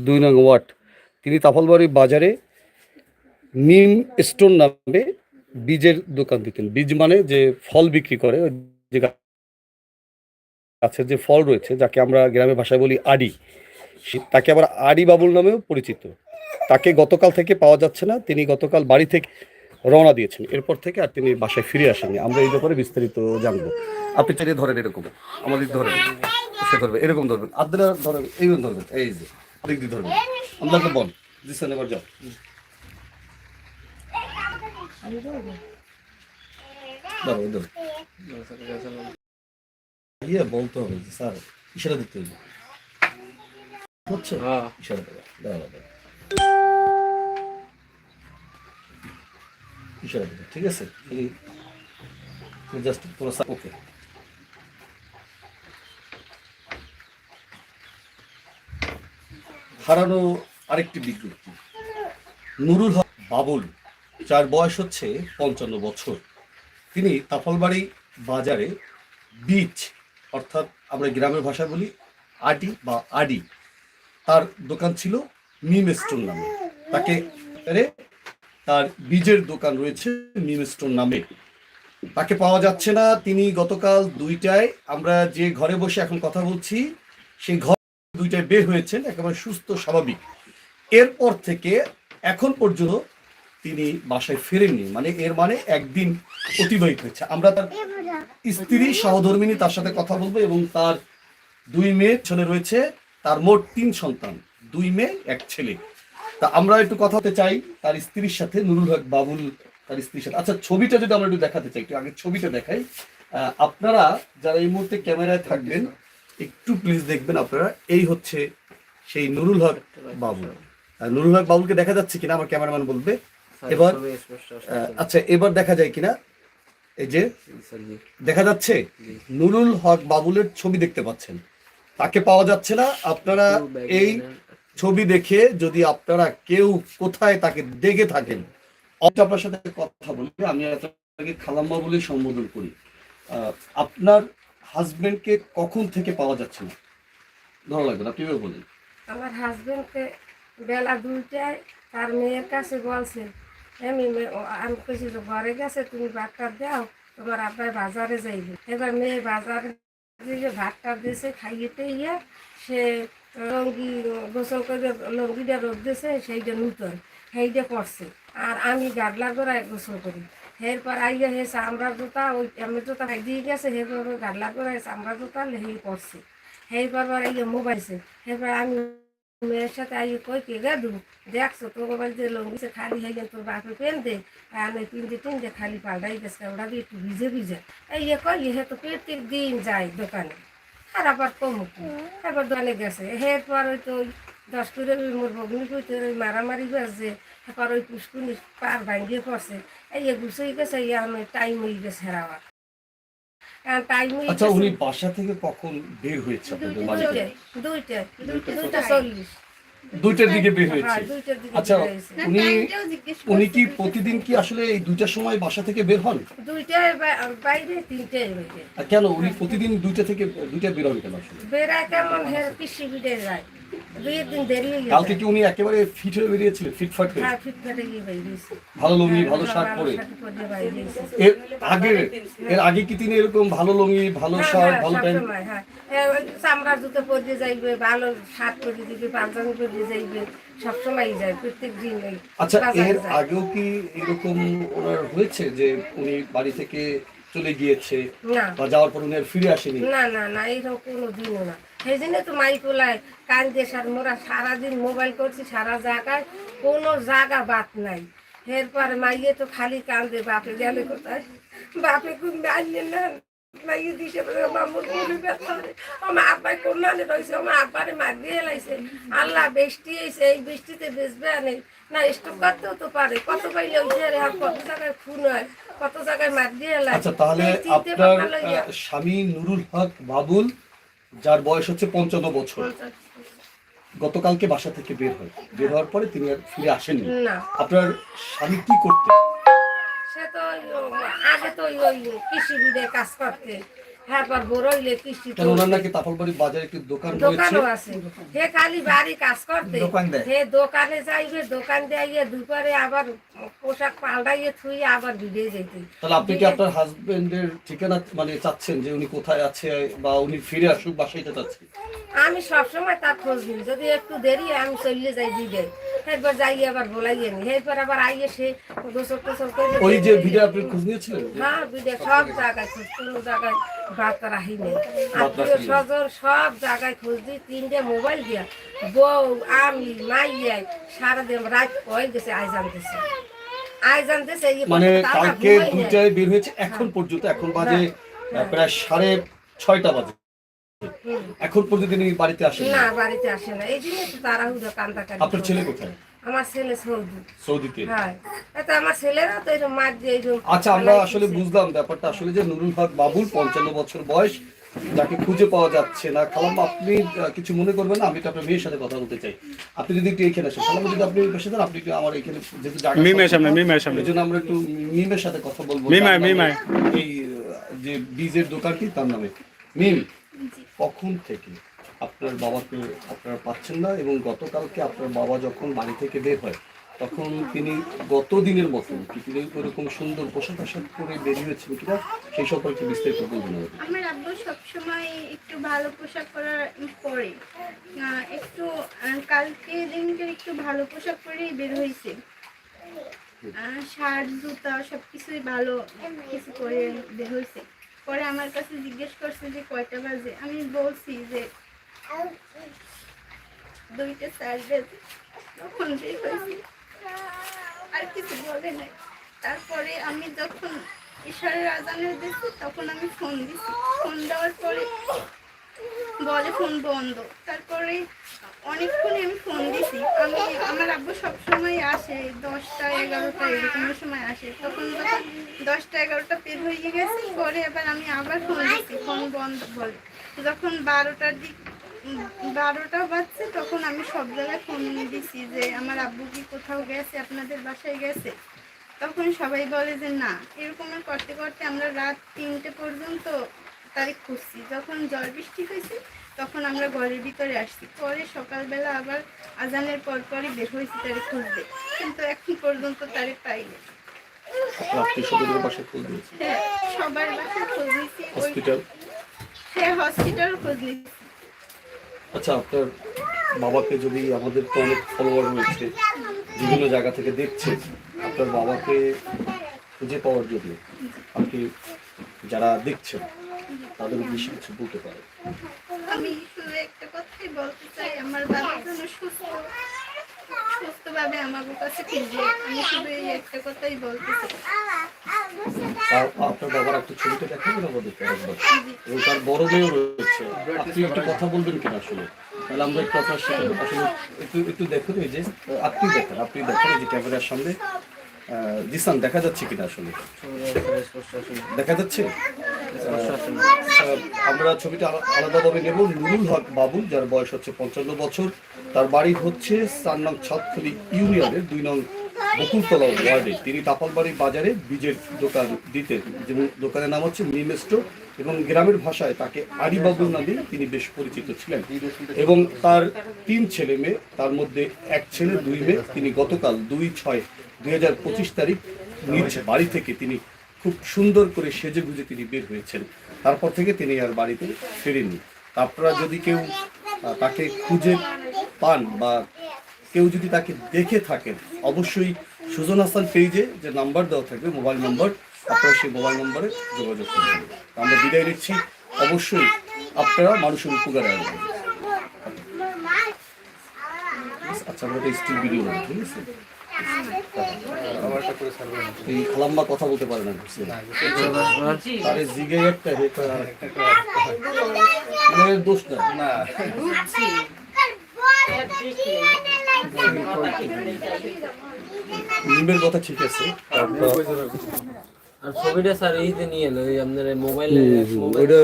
দুই নং ওয়ার্ড। তিনি তাফলবাড়ি বাজারে নিম স্টোন নামে বীজের দোকান দিতেন। বীজ মানে যে ফল বিক্রি করে যে গাছের যে ফল রয়েছে, যাকে আমরা গ্রামের ভাষায় বলি আডি। তাকে আবার আডি বাবুল নামেও পরিচিত। তাকে গতকাল থেকে পাওয়া যাচ্ছে না, তিনি গতকাল বাড়ি থেকে রওনা দিয়েছেন। এরপর থেকে আর তিনি বাসায় ফিরে আসেননি। আমরা এই ব্যাপারে বিস্তারিত জানব। আপনি চাইলে ধরেন এরকম। আমাদের ধরেন, সে ধরবে, এরকম ধরবেন। আদ্রা ধরেন, এইরকম ধরবেন, এই যে। দিক দিয়ে ধরবেন আমাদেরকে বল। দিচ্ছেন এবার যাও। ধরো এই ধরো। ইয়ে বলতে হবে যে স্যার ইশারা দিতে হবে। হচ্ছে? হ্যাঁ। ইশারা দেবে। দাঁড়াও দাঁড়াও। ইশারা দেবে ঠিক আছে? জাস্ট পুরো ওকে। হারানো আরেকটি বিজ্ঞপ্তি নুরুল হক বাবুল, যার বয়স হচ্ছে পঞ্চান্ন বছর। তিনি তাফলবাড়ি বাজারে বীজ, অর্থাৎ আমরা গ্রামের ভাষায় বলি আডি বা আডি, তার দোকান ছিল মিম স্টোন নামে। তাকে তার বীজের দোকান রয়েছে মিম স্টোন নামে। তাকে পাওয়া যাচ্ছে না। তিনি গতকাল দুইটায়, আমরা যে ঘরে বসে এখন কথা বলছি, সেই ঘর দুইটায় বের হয়েছেন, একেবারে সুস্থ, স্বাভাবিক। এরপর থেকে এখন পর্যন্ত তিনি বাসায় ফেরেননি মানে এর মানে একদিন অতিবাহিত হয়েছে। আমরা তার স্ত্রী সহধর্মিনী তার সাথে কথা বলব এবং তার দুই মেয়ে ছেলে রয়েছে, তার মোট তিন সন্তান, দুই মেয়ে, এক ছেলে। তা আমরা একটু কথা হতে চাই তার স্ত্রীর সাথে, নুরুল হক বাবুল তার স্ত্রীর সাথে। আচ্ছা ছবিটা যদি আমরা একটু দেখাতে চাই, একটু আগে ছবিটা দেখাই। আপনারা যারা এই মুহূর্তে ক্যামেরায় থাকবেন একটু প্লিজ দেখবেন আপনারা। এই হচ্ছে সেই নুরুল হক বাবুল আর নুরুল হক বাবুলকে দেখা যাচ্ছে কিনা আমার ক্যামেরাম্যান বলবে। এবার আচ্ছা এবার দেখা যায় কিনা। এই যে দেখা যাচ্ছে নুরুল হক বাবুলের ছবি দেখতে পাচ্ছেন। তাকে পাওয়া যাচ্ছে না। আপনারা এই ছবি দেখে যদি আপনারা কেউ কোথায় তাকে দেখে থাকেন আপনার সাথে কথা বলবে। আমি আপনাকে খালাম্মা বলে সম্বোধন করি। আপনার হাজবেন্ডকে কখন থেকে পাওয়া যাচ্ছে না? ধরা লাগবে না কীভাবে বলেন। আমার হাজবেন্ডকে বেলা দুইটায় তার মেয়ের কাছে বলছে, আমি আমি কইছি যে ঘরে গেছে, তুমি ভাতটা দাও, তোমার আব্বাই বাজারে যাইবে। এবার মেয়ে বাজারে দিয়ে ভাতটা দিয়েছে খাইয়েতে ইয়ে সে লঙ্গি গোসল করে, লঙ্গিটা রোদ দিয়েছে, সেইটা নূতন, সেইটা পড়ছে আর আমি গাডলা গড়ায় গোসল করি। এরপর আইয়া হে চামড়ার জুতা ওই আমি জুতা খাই দিয়ে গেছে এরপর গাডলা গড়ায় চামড়ার জুতা লেহি পড়ছে এরপর আইয়া মোবাইলছে এরপর আমি মেয়ের সাথে আইয়ে কই কে গেদু দেখছ তোর মোবাইল যে লঙ্গিছে খালি হয়ে গেল তোর বাপে পেন দে আর আমি পিনতে টিনতে খালি পাল্টাই গেছে ওরা দিয়ে একটু ভিজে ভিজে এই ইয়ে কই হে তো প্রত্যেক দিন যায় দোকানে আর আবার কমুক এবার দোকানে গেছে এরপর ওই তো ওই দশ করে ওই মোর ভগ্নি কইতে ওই মারামারি গেছে এরপর ওই পুষ্কুনি পার ভাঙ্গিয়ে পড়ছে। এই গুছাই গেছে ইয়ে আমি টাইম হয়ে গেছে টাইম হয়ে আচ্ছা উনি বাসা থেকে কখন বের হয়েছে দুইটা দুইটা দুইটা চল্লিশ। দুইটার দিকে বের হয়েছে। হ্যাঁ, আচ্ছা উনি উনি কি প্রতিদিন কি আসলে এই দুইটার সময় বাসা থেকে বের হন? দুইটায় বাইরে তিনটায় কেন? উনি প্রতিদিন দুইটা থেকে দুইটা বের হন কেন আসলে? কেমন হের যায়। দুই দিন দেরি হয়ে কালকে কি উনি একেবারে ফিট হয়ে বেরিয়েছিলেন? ফিটফাট হয়ে? হ্যাঁ ফিটফাটে গিয়ে বাইরেছে ভালো লুঙ্গি ভালো শার্ট পরে। এর আগে এর আগে কি তিনি এরকম ভালো লুঙ্গি ভালো শার্ট ভালো প্যান্ট হ্যাঁ। চামড়ার জুতো পরে যাইবে ভালো শার্ট পরে দিবে পাঞ্জাবি পরে যাইবে যায় প্রত্যেক দিন আচ্ছা এর আগেও কি এরকম ওনার হয়েছে যে উনি বাড়ি থেকে চলে গিয়েছে বা যাওয়ার পর উনি আর ফিরে আসেনি? না না না এরকম কোনো দিনও না। সেই জন্য তো মাইকোলায় কান্দে সার মোরা সারাদিন মোবাইল করছি সারা জায়গায়। কোনো জায়গা বাদ নাই। এরপর মাইয়ে তো খালি কান্দে বাপে গেলে কোথায়? বাপে কোন আনলে না মাইয়ে দিছে মামুর বলি ব্যথা আমার আব্বাই কোনালে রয়েছে আমার আব্বারে মার দিয়ে লাইছে আল্লাহ বৃষ্টি এসে এই বৃষ্টিতে বেসবে আনে না স্টক করতেও তো পারে। কত পাইলে ওই যে কত জায়গায় খুন হয় কত জায়গায় মার দিয়ে লাগে আচ্ছা তাহলে আপনার স্বামী নুরুল হক বাবুল যার বয়স হচ্ছে পঞ্চান্ন বছর। গতকালকে বাসা থেকে বের হয়। বের হওয়ার পরে তিনি আর ফিরে আসেননি। আপনার স্বামী কি করতে সে তো আগে তো ওই কৃষিবিদের কাজ করতে হ্যাঁ বড় হইলে ওনার নাকি তাফলবাড়ি বাজারে একটি দোকান দোকানও আছে। হে খালি বাড়ি কাজ করতে। হে দোকানে যাইবে দোকান দিয়ে দুপুরে আবার পোশাক পাল্টাইয়ে থুই আবার ভিড়ে যেতে তাহলে আপনি কি আপনার হাজবেন্ডের ঠিকানা মানে চাচ্ছেন যে উনি কোথায় আছে বা উনি ফিরে আসুক বাসাইতে চাচ্ছেন আমি সবসময় তার খোঁজ নিই। যদি একটু দেরি হয়, আমি চলে যাই দিবে এরপর যাই আবার বলাইয়ে নি এরপর আবার আইয়ে সে গোসল টোসল করে ওই যে ভিডিও আপনি খোঁজ নিয়েছিলেন? হ্যাঁ সব জায়গায় খোঁজ কোনো জায়গায়। বাত রাখিনি আত্মীয় স্বজন সব জায়গায় খোঁজ দিই তিনটে মোবাইল দিয়া বউ আমি মাইয়াই সারাদিন রাত হয়ে গেছে মানে কালকে দুইটায় বের হয়েছে এখন পর্যন্ত এখন বাজে প্রায় সাড়ে ছয়টা বাজে। এখন পর্যন্ত তিনি বাড়িতে আসেন না বাড়িতে আসে না এই জন্য তাড়াহুড়ো কান্দাকাটি আপনার ছেলে কোথায়? আমার ছেলে সৌদি। সৌদিতে? হ্যাঁ। তো আমার ছেলেরা তো এরকম মার দিয়ে এরকম আচ্ছা আমরা আসলে বুঝলাম ব্যাপারটা। আসলে যে নুরুল হক বাবুল পঞ্চান্ন বছর বয়স যাকে খুঁজে পাওয়া যাচ্ছে না। খালাম আপনি কিছু মনে করবেন না? আমি তো আপনার মেয়ের সাথে কথা বলতে চাই। আপনি যদি একটু এখানে আসেন। খালাম যদি আপনি আপনি একটু আমার এখানে যেহেতু জায়গা মিমের সামনে, মিমের আমরা একটু মিমের সাথে কথা বলব। মিমায়, মিমায়। এই যে বীজের দোকানটি তার নামে। মিম কখন থেকে? আপনার বাবাকে আপনারা পাচ্ছেন না এবং গতকালকে আপনার বাবা যখন বাড়ি থেকে বের হয়, তখন তিনি গত দিনের মতন কি তিনি ওরকম সুন্দর পোশাক আশাক করে বেরিয়েছেন কিনা, সেই সম্পর্কে বিস্তারিত বলবেন। আমার আব্বু সবসময় একটু ভালো পোশাক পরা পরে একটু কালকে দিনকে একটু ভালো পোশাক পরেই বের হয়েছে। শার্ট, জুতা সব কিছুই ভালো কিছু পরে বের হয়েছে। পরে আমার কাছে জিজ্ঞেস করছে যে কয়টা বাজে? আমি বলছি যে দুইটা বাজে তখন আর কিছু বলে নাই। তারপরে আমি যখন ঈশ্বরের আজানের দিচ্ছি তখন আমি ফোন দিছি। ফোন দেওয়ার পরে বলে ফোন বন্ধ। তারপরে অনেকক্ষণ আমি ফোন দিছি। আমি, আমার আব্বু সবসময় আসে, দশটা, এগারোটা এরকমের সময় আসে। তখন যখন দশটা, এগারোটা পের হয়ে গেছে, পরে এবার আমি আবার ফোন দিছি। ফোন বন্ধ বলে। যখন বারোটার দিক বারোটা বাজছে তখন আমি সব জায়গায় ফোন দিছি যে আমার আব্বু কি কোথাও গেছে? আপনাদের বাসায় গেছে? তখন সবাই বলে যে না। এরকমের করতে করতে আমরা রাত তিনটে পর্যন্ত তারিখ খুঁজছি। যখন ঝড় বৃষ্টি হয়েছে তখন আমরা ঘরের ভিতরে আসছি। পরে সকালবেলা আবার আজানের পর পরই বের হয়েছি তারিখ খুঁজতে। কিন্তু এখন পর্যন্ত তারিখ পাইনি। হ্যাঁ সবার বাসায় খোঁজ হসপিটাল হ্যাঁ হসপিটাল খোঁজ নিয়েছি। আচ্ছা আপনার বাবাকে যদি আমাদের তো অনেক ফলোয়ার রয়েছে বিভিন্ন জায়গা থেকে দেখছে আপনার বাবাকে খুঁজে পাওয়ার জন্য আপনি যারা দেখছেন তাদের বেশি কিছু বলতে পারে আমি শুধু একটা কথাই বলতে চাই আমার বাবা যেন সুস্থ সুস্থভাবে আমার কাছে ফিরবে। আমি শুধু এই একটা কথাই বলতে চাই। আপনার বাবার একটা ছবিটা দেখাবেন একবার? এবং তার বড় মেয়েও রয়েছে। আপনি একটু কথা বলবেন কিনা আসলে? তাহলে আমরা একটু আপনার সাথে আসলে একটু একটু দেখুন এই যে, আপনি দেখেন আপনি দেখেন যে ক্যামেরার সামনে জিসান, দেখা যাচ্ছে কিনা আসলে? দেখা যাচ্ছে? আমরা ছবিটা আলা- আলাদাভাবে নেব। নুরুল হক বাবুল, যার বয়স হচ্ছে পঞ্চান্ন বছর, তার বাড়ি হচ্ছে চার নং ছাদখলি ইউনিয়নের দুই নং বকুলতলা ওয়ার্ডে। তিনি তাপালবাড়ি বাজারে বীজের দোকান দিতেন যেমন দোকানের নাম হচ্ছে মিমেস্টো এবং গ্রামের ভাষায় তাকে আরিবাবু নামে তিনি বেশ পরিচিত ছিলেন। এবং তার তিন ছেলে মেয়ে, তার মধ্যে এক ছেলে, দুই মেয়ে, তিনি গতকাল দুই ছয় দুই হাজার পঁচিশ তারিখ নিজ বাড়ি থেকে তিনি খুব সুন্দর করে সেজে গুজে তিনি বের হয়েছেন। তারপর থেকে তিনি আর বাড়িতে ফেরেননি। আপনারা যদি কেউ তাকে খুঁজে পান বা কেউ যদি তাকে দেখে থাকেন, অবশ্যই সুজন হাসান পেজে যে নাম্বার দেওয়া থাকবে, মোবাইল নাম্বার আপনারা সেই মোবাইল নম্বরে যোগাযোগ করবেন আমরা বিদায় নিচ্ছি। অবশ্যই আপনারা মানুষের উপকারে আসবেন। আচ্ছা আমরা একটা স্টিল ভিডিও ঠিক আছে? এই খালাম্মা কথা বলতে পারে না আরে জিগে একটা হেটা মানে দোষ না। নিমের কথা ঠিক আছে। আর ছবিটা স্যার এই যে নিয়ে এলো এই আপনার মোবাইলে মোবাইলে